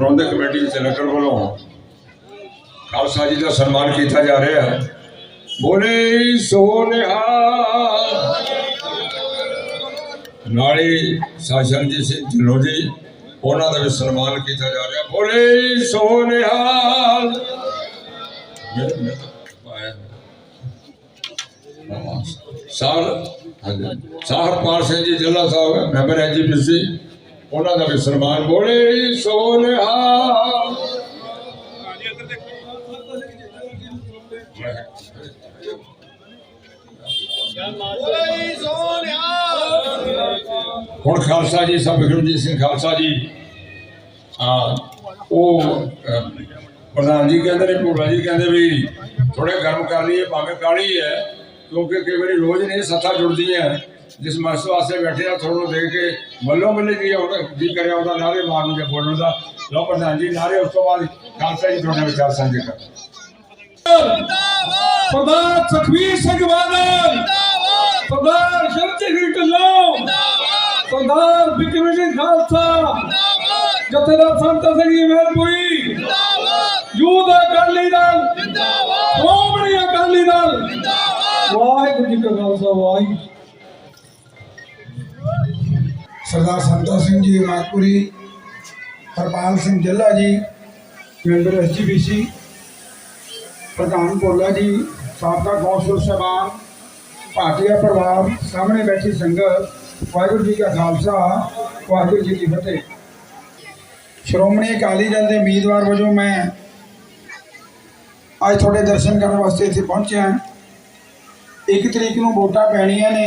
ਪ੍ਰਬੰਧਕ committee ਦੇ ਵੱਲੋਂ ਖਾਲਸਾ ਜੀ ਦਾ ਸਨਮਾਨ ਕੀਤਾ ਜਾ ਰਿਹਾ ਹੈ। ਬੋਲੇ ਸੋ ਨਾਲੇ ਸਾਸ਼ਨਜੀਤ ਸਿੰਘ ਢਿੱਲੋਂ ਜੀ, ਉਹਨਾਂ ਦਾ ਵੀ ਸਨਮਾਨ ਕੀਤਾ ਜਾ ਰਿਹਾ। ਬੋਲੇ ਸੋ ਸਾਰ ਹਾਂਜੀ। ਸਾਹਰਪਾਲ ਸਿੰਘ ਜੀ, ਜ਼ਿਲ੍ਹਾ ਸਾਹਿਬ ਮੈਂਬਰ ਐਜੀਪੀਸੀ ਉਹਨਾਂ ਦਾ ਵੀ ਸਨਮਾਨ ਬੋਲੇ ਸੋ ਨਿਹਾਲ ਹੁਣ ਖਾਲਸਾ ਜੀ ਸਾਹਿਬ ਬਿਕਰਮਜੀਤ ਸਿੰਘ ਖਾਲਸਾ ਜੀ ਆ ਉਹ ਪ੍ਰਧਾਨ ਜੀ ਕਹਿੰਦੇ ਨੇ ਭੋਲਾ ਜੀ ਕਹਿੰਦੇ ਵੀ ਥੋੜੇ ਗਰਮ ਕਰ ਲਈਏ ਭਾਵੇਂ ਕਾਲੀ ਹੈ ਕਿਉਂਕਿ ਕਈ ਵਾਰੀ ਰੋਜ਼ ਨਹੀਂ, ਸੱਥਾਂ ਜੁੜਦੀਆਂ। ਜਿਸ ਮਕਸਦ ਵਾਸਤੇ ਬੈਠੇ ਆ, ਤੁਹਾਨੂੰ ਦੇਖ ਕੇ ਮੱਲੋ ਮੱਲੇ ਜੀ ਉਹਦਾ ਜੀ ਕਰਿਆ ਉਹਦਾ ਨਾਰੇ ਮਾਰਨ ਦੇ ਬੋਲਣ ਦਾ। ਲਓ ਪ੍ਰਧਾਨ ਜੀ, ਨਾਰੇ ਉਸ ਤੋਂ ਬਾਅਦ ਖਾਲਸਾ ਜੀ ਤੁਹਾਡੇ ਵਿਚਾਰ ਸਾਂਝੇ ਕਰ। ਸਰਦਾਰ ਸੁਖਬੀਰ ਸਿੰਘ ਬਾਦਲ। ਸਰਦਾਰ ਸ਼ਰਜੀ ਸਿੰਘ ਢਿੱਲੋਂ। ਸਰਦਾਰ ਬਿਕਰਮ ਸਿੰਘ ਖਾਲਸਾ ਜਥੇਦਾਰ ਸੰਤ ਸਿੰਘ ਜੀ ਮਹਿਲਪੁਰੀ ਯੂਥ ਅਕਾਲੀ ਦਲ। ਸ਼੍ਰੋਮਣੀ ਅਕਾਲੀ ਦਲ। ਵਾਹਿਗੁਰੂ ਜੀ ਕਾ ਖਾਲਸਾ, ਵਾਹਿਗੁਰੂ ਸਰਦਾਰ ਸੰਤਾ ਸਿੰਘ ਜੀ, ਮਾਕਪੁਰੀ, ਹਰਪਾਲ ਸਿੰਘ ਜੱਲਾ ਜੀ ਮੈਂਬਰ ਐਸਜੀਪੀਸੀ ਪ੍ਰਧਾਨ ਭੋਲਾ ਜੀ, ਸਾਬਕਾ ਕੌਂਸਲ ਸਾਹਿਬਾਨ, ਭਾਟੀਆ ਪਰਿਵਾਰ, ਸਾਹਮਣੇ ਬੈਠੀ ਸੰਗਤ, ਵਾਹਿਗੁਰੂ ਜੀ ਕਾ ਖਾਲਸਾ, ਵਾਹਿਗੁਰੂ ਜੀ ਕੀ ਫਤਿਹ। ਸ਼੍ਰੋਮਣੀ ਅਕਾਲੀ ਦਲ ਦੇ ਉਮੀਦਵਾਰ ਵਜੋਂ ਮੈਂ ਅੱਜ ਤੁਹਾਡੇ ਦਰਸ਼ਨ ਕਰਨ ਵਾਸਤੇ ਇੱਥੇ ਪਹੁੰਚਿਆ। ਹਾਂ ਇੱਕ ਤਰੀਕ ਨੂੰ ਵੋਟਾਂ ਪੈਣੀਆਂ ਨੇ।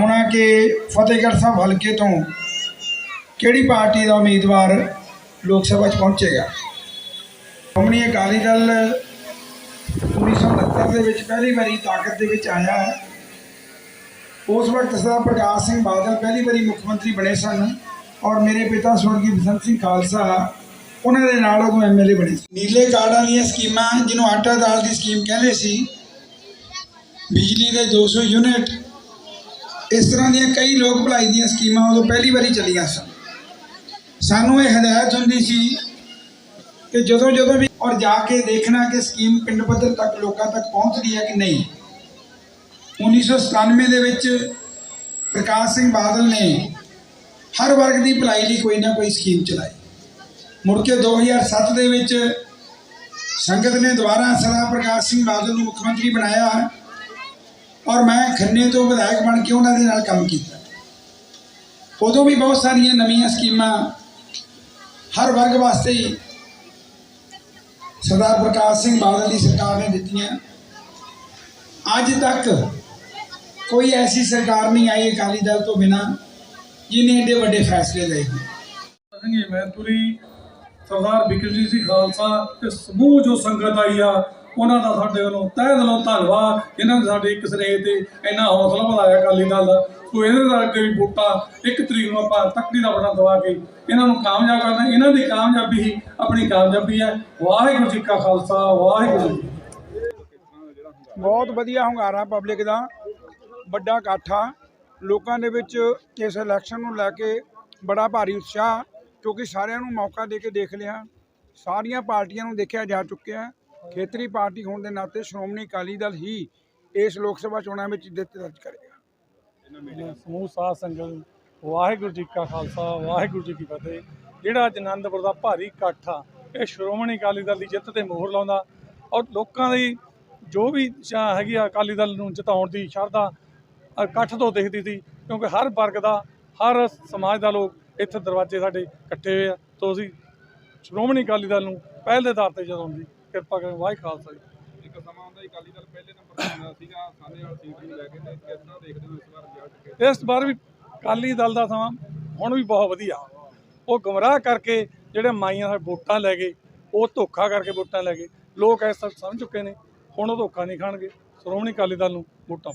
ਹੋਣਾ ਕਿ ਫਤਿਹਗੜ੍ਹ ਸਾਹਿਬ ਹਲਕੇ ਤੋਂ ਕਿਹੜੀ ਪਾਰਟੀ ਦਾ ਉਮੀਦਵਾਰ ਲੋਕ ਸਭਾ 'ਚ ਪਹੁੰਚੇਗਾ? ਸ਼੍ਰੋਮਣੀ ਅਕਾਲੀ ਦਲ 1969 ਦੇ ਵਿੱਚ ਪਹਿਲੀ ਵਾਰੀ ਤਾਕਤ ਦੇ ਵਿੱਚ ਆਇਆ ਉਸ ਵਕਤ ਸਰਦਾਰ ਪ੍ਰਕਾਸ਼ ਸਿੰਘ ਬਾਦਲ ਪਹਿਲੀ ਵਾਰੀ ਮੁੱਖ ਮੰਤਰੀ ਬਣੇ ਸਨ ਔਰ ਮੇਰੇ ਪਿਤਾ ਸਵਰਗੀ ਬਸੰਤ ਸਿੰਘ ਖਾਲਸਾ ਉਹਨਾਂ ਦੇ ਨਾਲ ਉਦੋਂ ਐਮਐਲਏ ਬਣੇ ਸੀ। ਨੀਲੇ ਕਾਰਡਾਂ ਦੀਆਂ ਸਕੀਮਾਂ ਜਿਹਨੂੰ ਆਟਾ ਦਾਲ ਦੀ ਸਕੀਮ ਕਹਿੰਦੇ ਸੀ ਬਿਜਲੀ ਦੇ 200 ਯੂਨਿਟ। ਇਸ ਤਰ੍ਹਾਂ ਦੀਆਂ ਕਈ ਲੋਕ ਭਲਾਈ ਦੀਆਂ ਸਕੀਮਾਂ ਉਦੋਂ ਪਹਿਲੀ ਵਾਰੀ ਚੱਲੀਆਂ ਸਨ। ਸਾਨੂੰ ਇਹ ਹਦਾਇਤ ਹੁੰਦੀ ਸੀ ਕਿ ਜਦੋਂ ਜਦੋਂ ਵੀ ਔਰ ਜਾ ਕੇ ਦੇਖਣਾ ਕਿ ਸਕੀਮ ਪਿੰਡ ਪੱਧਰ ਤੱਕ, ਲੋਕਾਂ ਤੱਕ ਪਹੁੰਚਦੀ ਹੈ ਕਿ ਨਹੀਂ। 1997 ਦੇ ਵਿੱਚ ਪ੍ਰਕਾਸ਼ ਸਿੰਘ ਬਾਦਲ ਨੇ ਹਰ ਵਰਗ ਦੀ ਭਲਾਈ ਲਈ ਕੋਈ ਨਾ ਕੋਈ ਸਕੀਮ ਚਲਾਈ। ਮੁੜ ਕੇ 2007 ਦੇ ਵਿੱਚ ਸੰਗਤ ਨੇ ਦੁਬਾਰਾ ਸਰਦਾਰ ਪ੍ਰਕਾਸ਼ ਸਿੰਘ ਬਾਦਲ ਨੂੰ ਮੁੱਖ ਮੰਤਰੀ ਬਣਾਇਆ। ਔਰ ਮੈਂ ਖੰਨੇ ਤੋਂ ਵਿਧਾਇਕ ਬਣ ਕੇ ਉਹਨਾਂ ਦੇ ਨਾਲ ਕੰਮ ਕੀਤਾ। ਉਦੋਂ ਵੀ ਬਹੁਤ ਸਾਰੀਆਂ ਨਵੀਆਂ ਸਕੀਮਾਂ ਹਰ ਵਰਗ ਵਾਸਤੇ ਹੀ ਸਰਦਾਰ ਪ੍ਰਕਾਸ਼ ਸਿੰਘ ਬਾਦਲ ਦੀ ਸਰਕਾਰ ਨੇ ਦਿੱਤੀਆਂ। ਅੱਜ ਤੱਕ ਕੋਈ ਐਸੀ ਸਰਕਾਰ ਨਹੀਂ ਆਈ ਅਕਾਲੀ ਦਲ ਤੋਂ ਬਿਨਾ ਜਿਹਨੇ ਏਡੇ ਵੱਡੇ ਫੈਸਲੇ ਲਏ ਹੋਣ। ਸਿੰਘ ਜੀ ਸਰਦਾਰ ਬਿਕਰਮਜੀਤ ਸਿੰਘ ਖਾਲਸਾ ਤੇ ਸਮੂਹ ਜੋ ਸੰਗਤ ਆਈ ਆ ਉਹਨਾਂ ਦਾ ਸਾਡੇ ਵੱਲੋਂ ਤਹਿ ਦਿਲੋਂ ਧੰਨਵਾਦ, ਜਿਨ੍ਹਾਂ ਨੇ ਸਾਡੇ ਇੱਕ ਸਨੇਹ ਤੇ ਇੰਨਾ ਹੌਸਲਾ ਵਧਾਇਆ ਅਕਾਲੀ ਦਲ ਦਾ। ਸੋ ਇਹਦੇ ਨਾਲ ਅੱਗੇ ਵੀ ਵੋਟਾਂ ਇੱਕ ਤਰੀਕ ਨੂੰ ਆਪਾਂ ਤੱਕੜੀ ਦਾ ਬਟਨ ਦਵਾ ਕੇ ਇਹਨਾਂ ਨੂੰ ਕਾਮਯਾਬ ਕਰਨਾ, ਇਹਨਾਂ ਦੀ ਕਾਮਯਾਬੀ ਹੀ ਆਪਣੀ ਕਾਮਯਾਬੀ ਹੈ। ਵਾਹਿਗੁਰੂ ਜੀ ਕਾ ਖਾਲਸਾ, ਵਾਹਿਗੁਰੂ ਜੀ ਬਹੁਤ ਵਧੀਆ ਹੁੰਗਾਰਾ ਪਬਲਿਕ ਦਾ, ਵੱਡਾ ਇਕੱਠ। ਆ ਲੋਕਾਂ ਦੇ ਵਿੱਚ ਇਸ ਇਲੈਕਸ਼ਨ ਨੂੰ ਲੈ ਕੇ ਬੜਾ ਭਾਰੀ ਉਤਸ਼ਾਹ, ਕਿਉਂਕਿ ਸਾਰਿਆਂ ਨੂੰ ਮੌਕਾ ਦੇ ਕੇ ਦੇਖ ਲਿਆ। ਸਾਰੀਆਂ ਪਾਰਟੀਆਂ ਨੂੰ ਦੇਖਿਆ ਜਾ ਚੁੱਕਿਆ। ਖੇਤਰੀ ਪਾਰਟੀ ਹੋਣ ਦੇ ਨਾਤੇ ਸ਼੍ਰੋਮਣੀ ਅਕਾਲੀ ਦਲ ਹੀ ਇਸ ਲੋਕ ਸਭਾ ਚੋਣਾਂ ਵਿੱਚ ਜਿੱਤ ਦਰਜ ਕਰੇਗਾ। ਸਮੂਹ ਸਾਧ ਸੰਗਤ, ਵਾਹਿਗੁਰੂ ਜੀ ਕਾ ਖਾਲਸਾ, ਵਾਹਿਗੁਰੂ ਜੀ ਕੀ ਫਤਿਹ। ਜਿਹੜਾ ਅੱਜ ਆਨੰਦਪੁਰ ਦਾ ਭਾਰੀ ਇਕੱਠ ਆ, ਇਹ ਸ਼੍ਰੋਮਣੀ ਅਕਾਲੀ ਦਲ ਦੀ ਜਿੱਤ ਤੇ ਮੋਹਰ ਲਾਉਂਦਾ। ਔਰ ਲੋਕਾਂ ਦੀ ਜੋ ਵੀ ਹੈਗੀ ਆ ਅਕਾਲੀ ਦਲ ਨੂੰ ਜਿਤਾਉਣ ਦੀ ਸ਼ਰਧਾ ਇਕੱਠ ਤੋਂ ਦਿਖਦੀ ਸੀ, ਕਿਉਂਕਿ ਹਰ ਵਰਗ ਦਾ, ਹਰ ਸਮਾਜ ਦਾ ਲੋਕ ਇੱਥੇ ਦਰਵਾਜ਼ੇ ਸਾਡੇ ਇਕੱਠੇ ਹੋਏ ਆ। ਤੋਂ ਅਸੀਂ ਸ਼੍ਰੋਮਣੀ ਅਕਾਲੀ ਦਲ ਨੂੰ ਪਹਿਲ ਦੇ ਆਧਾਰ ਤੇ ਜਦੋਂ ਦੀ ਕਿਰਪਾ ਕਰੇ ਵਾਹਿ ਖਾਲਸਾ ਜੀ। ਇੱਕ ਸਮਾਂ ਹੁੰਦਾ ਅਕਾਲੀ ਦਲ ਪਹਿਲੇ ਨੰਬਰ ਤੇ ਹੁੰਦਾ ਸੀਗਾ ਸਾਨੇ ਵਾਲ ਸੀਟ ਨੂੰ ਲੈ ਕੇ ਤੇ ਕਿਸ ਤਰ੍ਹਾਂ ਦੇਖਦੇ ਹੋ ਇਸ ਵਾਰ ਰਿਜ਼ਲਟ ਇਸ ਵਾਰ ਵੀ ਅਕਾਲੀ ਦਲ ਦਾ ਸਮਾਂ ਹੁਣ ਵੀ ਬਹੁਤ ਵਧੀਆ। ਉਹ ਗੁੰਮਰਾਹ ਕਰਕੇ ਜਿਹੜੇ ਮਾਈਆਂ ਦਾ ਵੋਟਾਂ ਲੈ ਗਏ ਉਹ ਧੋਖਾ ਕਰਕੇ ਵੋਟਾਂ ਲੈ ਗਏ। ਲੋਕ ਇਸ ਸਮਝ ਚੁੱਕੇ ਨੇ ਹੁਣ ਉਹ ਧੋਖਾ ਨਹੀਂ ਖਾਣਗੇ। ਸ਼੍ਰੋਮਣੀ ਅਕਾਲੀ ਦਲ ਨੂੰ ਵੋਟਾਂ